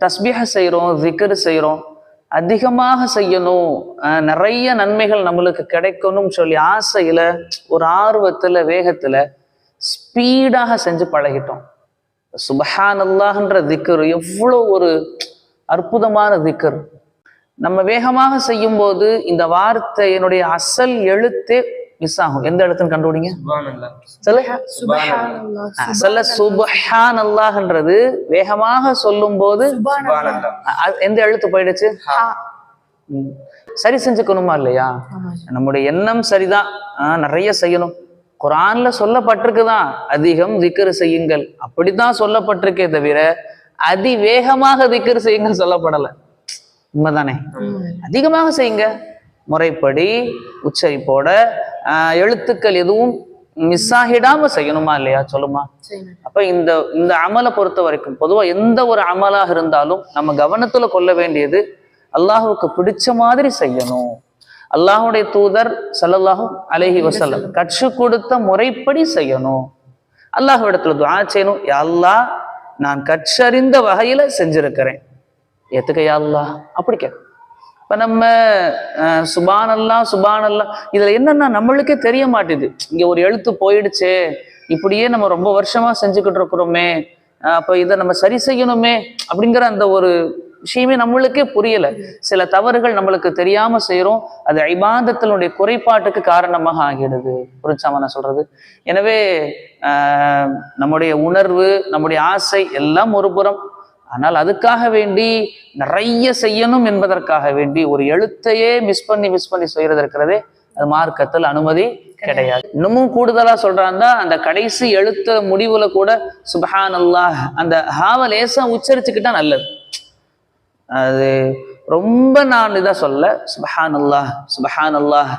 தஸ்பீக செய்கிறோம் zikr செய்கிறோம் அதிகமாக செய்யணும். நிறைய நன்மைகள் நம்மளுக்கு கிடைக்கணும்னு சொல்லி ஆசையில் ஒரு ஆர்வத்தில் வேகத்தில் ஸ்பீடாக செஞ்சு பழகிட்டோம். சுபஹானல்லாஹ்ன்ற திக்கர் எவ்வளோ ஒரு அற்புதமான திக்கர் நம்ம வேகமாக செய்யும்போது இந்த வார்த்தையினுடைய அசல் எழுத்தே மிஸ் ஆகும் எந்த எழுத்துன்னு கண்டுபிடிங்க? சொல்லு சுபஹான் அல்லாஹ்ன்றது வேகமாக சொல்லும் போது எந்த எழுத்து போயிடுச்சு. சரி செஞ்சுக்கணுமா இல்லையா? நம்முடைய எண்ணம் சரிதான். ஆஹ் நிறைய செய்யணும். குரான்ல சொல்லப்பட்டிருக்குதான் அதிகம் திக்ரு செய்யுங்கள். அப்படித்தான் சொல்லப்பட்டிருக்கே தவிர அதிவேகமாக திக்ரு செய்யுங்கள் சொல்லப்படல. உண்மைதானே? அதிகமாக செய்யுங்க. முறைப்படி உச்சரிப்போட எழுத்துக்கள் எதுவும் மிஸ் ஆகிடாம செய்யணுமா இல்லையா? சொல்லுமா? செய்யணும். அப்ப இந்த இந்த அமலை பொறுத்த வரைக்கும் பொதுவா எந்த ஒரு அமலாக இருந்தாலும் நம்ம கவனத்துல கொள்ள வேண்டியது அல்லாஹுவுக்கு பிடிச்ச மாதிரி செய்யணும். அல்லாஹுடைய தூதர் ஸல்லல்லாஹு அலைஹி வஸல்லம் கற்றுக் கொடுத்த முறைப்படி செய்யணும். அல்லாஹ்விடத்துல துஆ செய்யணும். யா அல்லாஹ் நான் கற்றறிந்த வகையில செஞ்சிருக்கிறேன். ஏத்துக்க யா அல்லாஹ்? அப்படி கேட்க இப்போ நம்ம சுபானல்லாம் சுபானல்லாம் இதில் இதுல என்னன்னா நம்மளுக்கே தெரிய மாட்டேது. இங்கே ஒரு எழுத்து போயிடுச்சே இப்படியே நம்ம ரொம்ப வருஷமா செஞ்சுக்கிட்டு இருக்கிறோமே அப்போ இதை நம்ம சரி செய்யணுமே அப்படிங்கிற அந்த ஒரு விஷயமே நம்மளுக்கே புரியல. சில தவறுகள் நம்மளுக்கு தெரியாம செய்கிறோம் அது ஐபாந்தத்தினுடைய குறைபாட்டுக்கு காரணமாக ஆகிடுது. புரிஞ்சாம நான் சொல்றது? எனவே நம்முடைய உணர்வு நம்முடைய ஆசை எல்லாம் ஒரு புறம் ஆனால் அதுக்காக வேண்டி நிறைய செய்யணும் என்பதற்காக வேண்டி ஒரு எழுத்தையே மிஸ் பண்ணி மிஸ் பண்ணி செய்யறது இருக்கிறதே அது மார்க்கத்தில் அனுமதி கிடையாது. இன்னமும் கூடுதலா சொல்றான்னா அந்த கடைசி எழுத்த முடிவுல கூட சுபஹான் அல்லாஹ் அந்த ஹாவ லேசா உச்சரிச்சுக்கிட்டா நல்லது. அது ரொம்ப நான் இதாக சொல்ல சுபஹான் அல்லாஹ் சுபஹான் அல்லாஹ்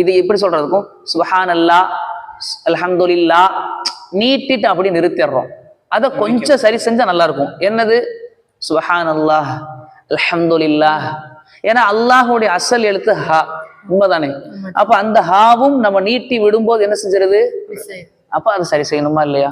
இது எப்படி சொல்றதுக்கும்? சுபஹான் அல்லா அல்ஹம்துலில்லா நீட்டிட்டு அப்படி நிறுத்திடுறோம். அதை கொஞ்சம் சரி செஞ்சா நல்லா இருக்கும் என்னது? சுபஹான் அல்லாஹ் அல்ஹம்துலில்லாஹ். ஏன்னா அல்லாஹுடைய அசல் எழுத்து ஹா. உண்மைதானே? அப்ப அந்த ஹாவும் நம்ம நீட்டி விடும்போது என்ன செஞ்சிருது? அப்ப அதை சரி செய்யணுமா இல்லையா?